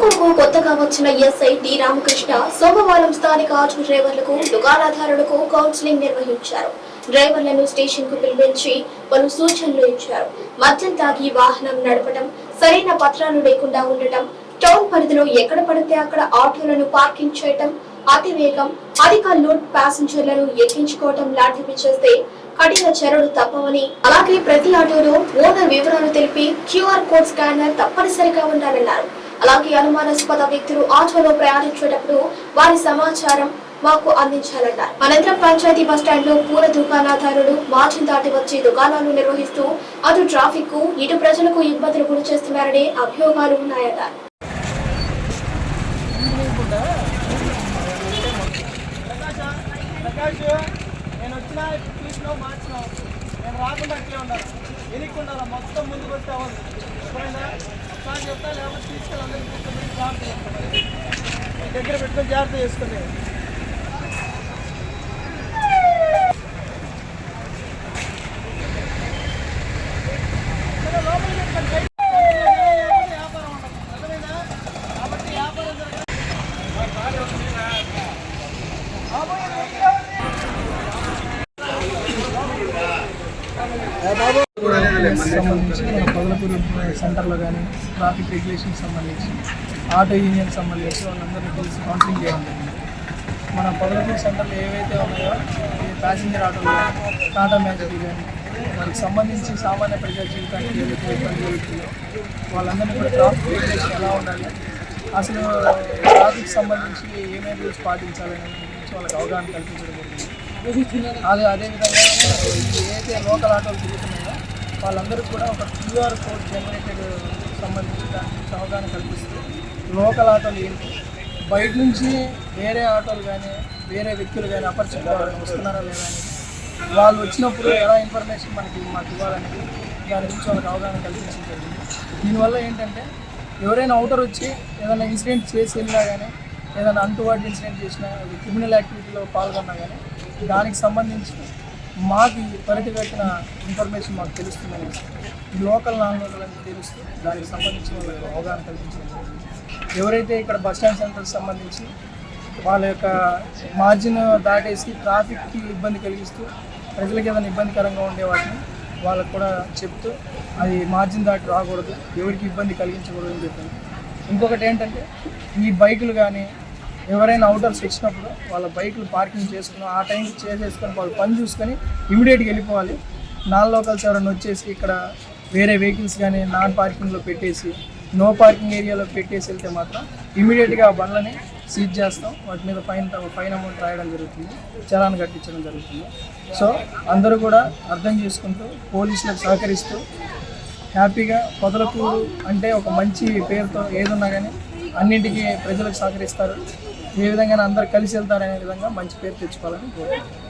పొదలకూరుకు కొత్తగా వచ్చిన SI D Ramakrishna సోమవారం స్థానిక ఆటో డ్రైవర్లకు దుకాణదారులకు కౌన్సిలింగ్ నిర్వహించారు. డ్రైవర్లను స్టేషన్కు పిలిపించి పలు సూచనలు ఇచ్చారు. మద్యం తాగి వాహనం నడపడం సరైన పత్రాలు లేకుండా ఉండటం టౌన్ పరిధిలో ఎక్కడ పడితే అక్కడ ఆటోలను పార్కింగ్ చేయటం అతి వేగం అధిక లోడ్ ప్యాసింజర్లను ఎక్కించుకోవటం లాంటివి చేస్తే కఠిన చర్యలు తప్పవని అలాగే ప్రతి ఆటోలో ఓనర్ వివరాలు తెలిపి క్యూఆర్ కోడ్ స్కానర్ తప్పనిసరిగా ఉండాలన్నారు. అలాగే అనుమానాస్పద వ్యక్తులు ఆటోలో ప్రయాణించేటప్పుడు వారి సమాచారం మాకు అందించాలన్నారు అనంతరం పంచాయతీ బస్టాండ్లో పూల దుకాణదారులు మార్జిన్ దాటి వచ్చి దుకాణాలు నిర్వహిస్తూ అటు ట్రాఫిక్కు ఇటు ప్రజలకు ఇబ్బందులు గురి చేస్తున్నారనే అభియోగాలు ఉన్నాయన్నారు నేను నేను రాకుండా అట్లే మొత్తం ముందుకు వస్తే అవ్వదు చెప్తా లేకపోతే తీసుకెళ్ళి దగ్గర పెట్టుకొని జాగ్రత్త చేసుకునే సంబంధించి మన సెంటర్లో కానీ ట్రాఫిక్ రెగ్యులేషన్ సంబంధించి ఆటో యూనియన్ సంబంధించి వాళ్ళందరినీ కలిసి కౌన్సిలింగ్ చేయడం జరిగింది మన పొదలపూరి సెంటర్లో ఏవైతే ఉన్నాయో ఈ ప్యాసింజర్ ఆటోలు టాటా మ్యాజిక్ కానీ వాళ్ళకి సంబంధించి సామాన్య ప్రజా జీవితానికి ఏదైతే ఇబ్బంది జరుగుతుందో వాళ్ళందరినీ కూడా ట్రాఫిక్ రెగ్యులేషన్ ఎలా ఉండాలి అసలు ట్రాఫిక్ సంబంధించి ఏమేమి రూల్స్ పాటించాలని గురించి వాళ్ళకి అవగాహన కల్పించడం జరిగింది. అదే అదేవిధంగా ఏదైతే లోకల్ ఆటోలు తిరుగుతున్నాయో వాళ్ళందరికీ కూడా ఒక క్యూఆర్ కోడ్ జనరేటెడ్ సంబంధించి దానికి అవగాహన కల్పిస్తూ లోకల్ ఆటోలు ఏంటి బయట నుంచి వేరే ఆటోలు కానీ వేరే వ్యక్తులు కానీ అపరిచిత వాళ్ళు వస్తున్నారా లేదా అని వాళ్ళు వచ్చినప్పుడు ఎలా ఇన్ఫర్మేషన్ మనకి మాకు ఇవ్వాలనేది దాని గురించి వాళ్ళకి అవగాహన కల్పించడం జరిగింది. దీనివల్ల ఏంటంటే ఎవరైనా అవుటర్ వచ్చి ఏదైనా ఇన్సిడెంట్ చేసి వెళ్ళినా కానీ ఏదైనా అంటువార్డ్ ఇన్సిడెంట్ చేసినా క్రిమినల్ యాక్టివిటీలో పాల్గొన్నా కానీ దానికి సంబంధించి మాకు పరిధిగట్టిన ఇన్ఫర్మేషన్ మాకు తెలుస్తుందని లోకల్ నాన్ అని తెలుస్తూ దానికి సంబంధించి వాళ్ళకి అవగాహన కల్పించడం ఎవరైతే ఇక్కడ బస్ స్టాండ్ సెంటర్కి సంబంధించి వాళ్ళ యొక్క మార్జిన్ దాటేసి ట్రాఫిక్కి ఇబ్బంది కలిగిస్తూ ప్రజలకి ఏదైనా ఇబ్బందికరంగా ఉండే వాటిని వాళ్ళకు కూడా చెప్తూ అది మార్జిన్ దాటి రాకూడదు ఎవరికి ఇబ్బంది కలిగించకూడదు అని చెప్పాను ఇంకొకటి ఏంటంటే ఈ బైకులు కానీ ఎవరైనా అవుటర్స్ వచ్చినప్పుడు వాళ్ళ బైకులు పార్కింగ్ చేసుకుని ఆ టైంకి చేసేసుకొని వాళ్ళు పని చూసుకొని ఇమీడియట్గా వెళ్ళిపోవాలి. నాన్ లోకల్స్ ఎవరైనా వచ్చేసి ఇక్కడ వేరే వెహికల్స్ కానీ నాన్ పార్కింగ్లో పెట్టేసి నో పార్కింగ్ ఏరియాలో పెట్టేసి వెళ్తే మాత్రం ఇమీడియట్గా ఆ బండ్లని సీజ్ చేస్తాం. వాటి మీద ఫైన్ ఫైన్ అమౌంట్ రాయడం జరుగుతుంది. చలాన్ కట్టించడం జరుగుతుంది. సో అందరూ కూడా అర్థం చేసుకుంటూ పోలీసులకు సహకరిస్తూ హ్యాపీగా పొదలకూరు అంటే ఒక మంచి పేరుతో ఏదున్నా కానీ అన్నింటికీ ప్రజలకు సహకరిస్తారు. ఏ విధంగా అందరు కలిసి వెళ్తారనే విధంగా మంచి పేరు తెచ్చుకోవాలని కోరుకుంటున్నాను.